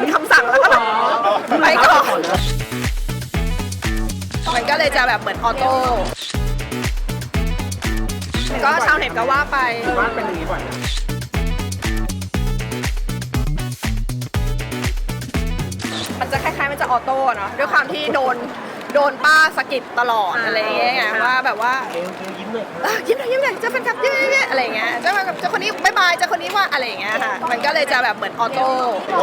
ยินคำสั่งแล้วก็แบบไปก่อนมันก็เลยจะแบบเหมือนออโต้ก็ชาวเน็ตก็ว่าไปบ้านเป็นอย่างนี้บ่อยนะมันจะคล้ายๆมันจะออโต้เนาะด้วยความที่โดน โดนป้าสะกิดตลอดอะไรอย่างเงี้ยไงว่าแบบว่าเอวเอวยิ้มเลยเอ้ยยิ้มหน่อยยิ้มหน่อยเจะเป็นครับยิ้มยิ้มยิ้มอะไรอย่างเงี้ยเจะเจะคนนี้บายบายเจะคนนี้ว่าอะไรอย่างเงี้ยค่ะมันก็เลยจะแบบเหมือนออโต้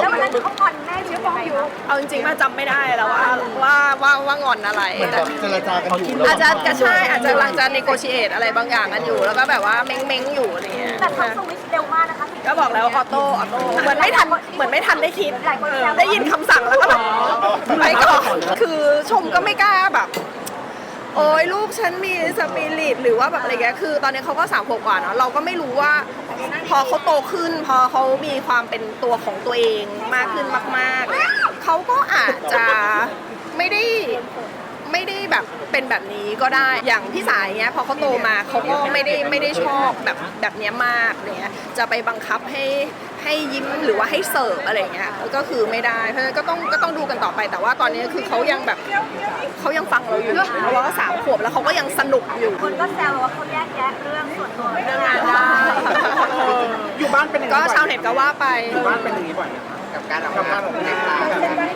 แล้ววันนั้นเขางอนแม่ชื่อฟองอยู่เอาจริงๆมาจำไม่ได้แล้วว่าว่าว่าว่างอนอะไรเหมือนแบบเจรจากันอยู่อาจจะกระชายอาจจะกำลังจะ negotiate อะไรบางอย่างกันอยู่ แล้วก็แบบว่าเม้งเม้งๆอยู่อะไรเงี้ยแต่เขาสวิตช์เร็วมากนะคะ ก็บอกแล้วออโต้ออโต้เหมือนไม่ทันเหมือนไม่ทันได้คิดหลายคนแซว ได้ยินคำสั่งแล้วก็แบบไปก่อน คือชมก็ไม่กล้าแบบ โอ้ยลูกฉันมีสปิริตหรือว่าแบบอะไรเงี้ยคือ ตอนนี้เขาก็สามขวบกว่าเนาะเราก็ไม่รู้ว่า พอเขาโตขึ้น พอเขามีความเป็นตัวของตัวเองมากขึ้นมากๆเนี่ยเขาก็อาจจะไม่ได้ไม่ได้แบบเป็นแบบนี้ก็ได้ อย่างพี่สายเงี้ยพอเขาโตมาเขาก็ไม่ได้ไม่ได้ชอบแบบแบบเนี้ยมากเนี้ยจะไปบังคับให้ ให้ยิ้มหรือว่าให้เสิร์ฟอะไรเงี้ยก็คือไม่ได้เพราะฉะนั้นก็ต้องก็ต้องดูกันต่อไป แต่ว่าตอนนี้คือเขายังแบบเขายังฟังเราอยู่เพราะว่าสามขวบแล้วเขาก็ยังสนุกอยู่คนก็แซวว่าเขาแยกแยะเรื่องส่วนตัวเรื่องงานได้อยู่บ้านเป็นอย่างก็นี้บ่อยชาวเน็ตก็ว่าไปอยู่บ้านเป็นอย่างนี้บ่อยนะกับการออกกับการงานออกงาน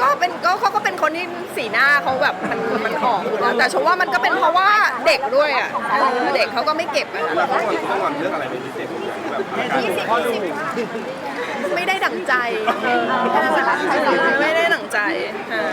ก็เป็นก็เขาก็เป็นคนที่สีหน้าเขาแบบมันมันออกอยู่แล้วแต่ชมว่ามันก็เป็นเพราะว่าเด็กด้วยอะเออเด็กเขาก็ไม่เก็บอะไม่ได้ดั่งใจไม่ได้ดั่งใจอ่า